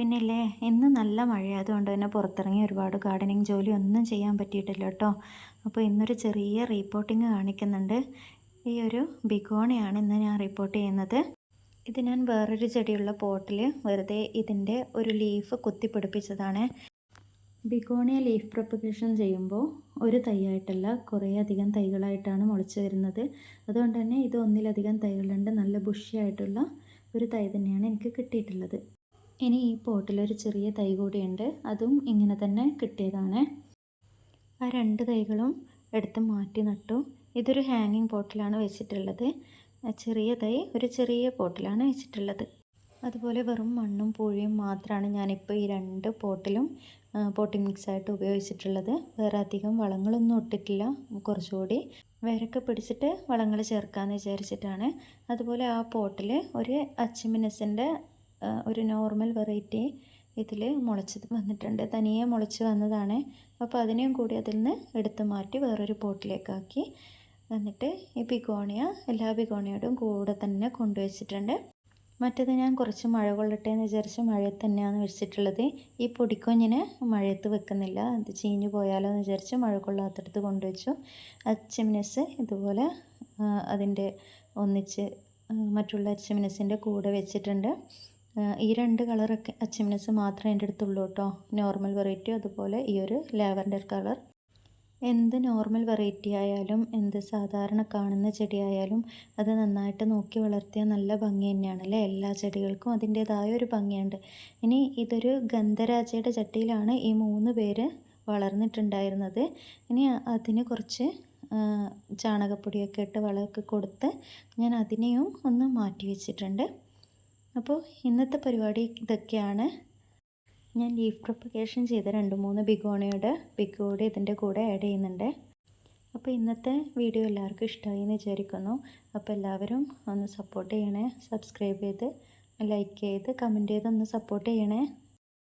പിന്നെ ഇല്ലേ ഇന്ന് നല്ല മഴയായതുകൊണ്ട് തന്നെ പുറത്തിറങ്ങി ഒരുപാട് ഗാർഡനിങ് ജോലി ഒന്നും ചെയ്യാൻ പറ്റിയിട്ടില്ല കേട്ടോ. അപ്പോൾ ഇന്നൊരു ചെറിയ റീപ്പോർട്ടിങ് കാണിക്കുന്നുണ്ട്. ഈ ഒരു ബിഗോണയാണ് ഇന്ന് ഞാൻ റിപ്പോർട്ട് ചെയ്യുന്നത്. ഇത് ഞാൻ വേറൊരു ചെടിയുള്ള പോട്ടിൽ വെറുതെ ഇതിന്റെ ഒരു ലീഫ് കുത്തിപ്പിടിപ്പിച്ചതാണ്. ബിഗോണിയ ലീഫ് പ്രൊപ്പഗേഷൻ ചെയ്യുമ്പോൾ ഒരു തൈയായിട്ടല്ല കുറേ അധികം തൈകളായിട്ടാണ് മുളച്ച് വരുന്നത്. അതുകൊണ്ട് തന്നെ ഇത് ഒന്നിലധികം തൈകളുണ്ട്. നല്ല ബുഷിയായിട്ടുള്ള ഒരു തൈ തന്നെയാണ് എനിക്ക് കിട്ടിയിട്ടുള്ളത്. ഇനി ഈ പോട്ടിലൊരു ചെറിയ തൈ കൂടിയുണ്ട്. അതും ഇങ്ങനെ തന്നെ കിട്ടിയതാണ്. ആ രണ്ട് തൈകളും എടുത്ത് മാറ്റി നട്ടു. ഇതൊരു ഹാങ്ങിങ് പോട്ടിലാണ് വെച്ചിട്ടുള്ളത്. ചെറിയ തൈ ഒരു ചെറിയ പോട്ടിലാണ് വെച്ചിട്ടുള്ളത്. അതുപോലെ വെറും മണ്ണും പൂഴിയും മാത്രമാണ് ഞാനിപ്പോൾ ഈ രണ്ട് പോട്ടിലും പോട്ടിംഗ് മിക്സായിട്ട് ഉപയോഗിച്ചിട്ടുള്ളത്. വേറെ അധികം വളങ്ങളൊന്നും ഇട്ടിട്ടില്ല. കുറച്ചുകൂടി വേരൊക്കെ പിടിച്ചിട്ട് വളങ്ങൾ ചേർക്കാമെന്ന് വിചാരിച്ചിട്ടാണ്. അതുപോലെ ആ പോട്ടിൽ ഒരു അച്ചിമിനസിന്റെ ഒരു നോർമൽ വെറൈറ്റി ഇതിൽ മുളച്ചത് വന്നിട്ടുണ്ട്. തനിയെ മുളച്ച് വന്നതാണ്. അപ്പോൾ അതിനെയും കൂടി അതിൽ നിന്ന് എടുത്ത് മാറ്റി വേറൊരു പോട്ടിലേക്കാക്കി എന്നിട്ട് ഈ ബിഗോണിയ എല്ലാ ബിഗോണിയോടും കൂടെ തന്നെ കൊണ്ടുവച്ചിട്ടുണ്ട്. മറ്റത് ഞാൻ കുറച്ച് മഴ കൊള്ളട്ടെ എന്ന് വിചാരിച്ച് മഴയത്ത് തന്നെയാണ് വെച്ചിട്ടുള്ളത്. ഈ പൊടിക്കൊഞ്ഞിനെ മഴയത്ത് വെക്കുന്നില്ല. അത് ചീഞ്ഞു പോയാലോ എന്ന് വിചാരിച്ച് മഴ കൊള്ളാത്തടത്ത് കൊണ്ടുവച്ചു. അച്ചമിനസ് ഇതുപോലെ അതിന്റെ ഒന്നിച്ച് മറ്റുള്ള അച്ചമിനസിന്റെ കൂടെ വെച്ചിട്ടുണ്ട്. ഈ രണ്ട് കളറൊക്കെ അച്ചമിനസ് മാത്രമേ എന്റെ അടുത്തുള്ളൂ കേട്ടോ. നോർമൽ വെറൈറ്റി അതുപോലെ ഈ ഒരു ലാവൻഡർ കളർ. എന്ത് നോർമൽ വെറൈറ്റി ആയാലും എന്ത് സാധാരണ കാണുന്ന ചെടിയായാലും അത് നന്നായിട്ട് നോക്കി വളർത്തിയാൽ നല്ല ഭംഗി തന്നെയാണ് അല്ലേ? എല്ലാ ചെടികൾക്കും അതിന്റേതായ ഒരു ഭംഗിയുണ്ട്. ഇനി ഇതൊരു ഗന്ധരാജയുടെ ചട്ടിയിലാണ് ഈ മൂന്ന് പേര് വളർന്നിട്ടുണ്ടായിരുന്നത്. ഇനി അതിന് കുറച്ച് ചാണകപ്പൊടിയൊക്കെ ഇട്ട് വളമൊക്കെ കൊടുത്ത് ഞാൻ അതിനെയും ഒന്ന് മാറ്റി വെച്ചിട്ടുണ്ട്. അപ്പോൾ ഇന്നത്തെ പരിപാടി ഇതൊക്കെയാണ്. ഞാൻ ലീഫ് പ്രൊപ്പഗേഷൻ ചെയ്ത രണ്ട് മൂന്ന് ബിഗോണയുടെ ബിഗ് ഇതിന്റെ കൂടെ ആഡ് ചെയ്യുന്നുണ്ട്. അപ്പോൾ ഇന്നത്തെ വീഡിയോ എല്ലാവർക്കും ഇഷ്ടമായി എന്ന് വിചാരിക്കുന്നു. അപ്പോൾ എല്ലാവരും ഒന്ന് സപ്പോർട്ട് ചെയ്യണേ സബ്സ്ക്രൈബ് ചെയ്ത് ലൈക്ക് ചെയ്ത് കമന്റ് ചെയ്ത് ഒന്ന് സപ്പോർട്ട് ചെയ്യണേ.